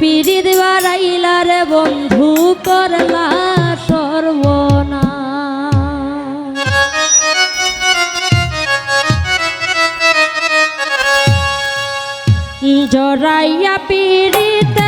পিড়িত বাড়াইলা রে বন্ধু করলা সর্বনা। জড়াইয়া পিড়িতে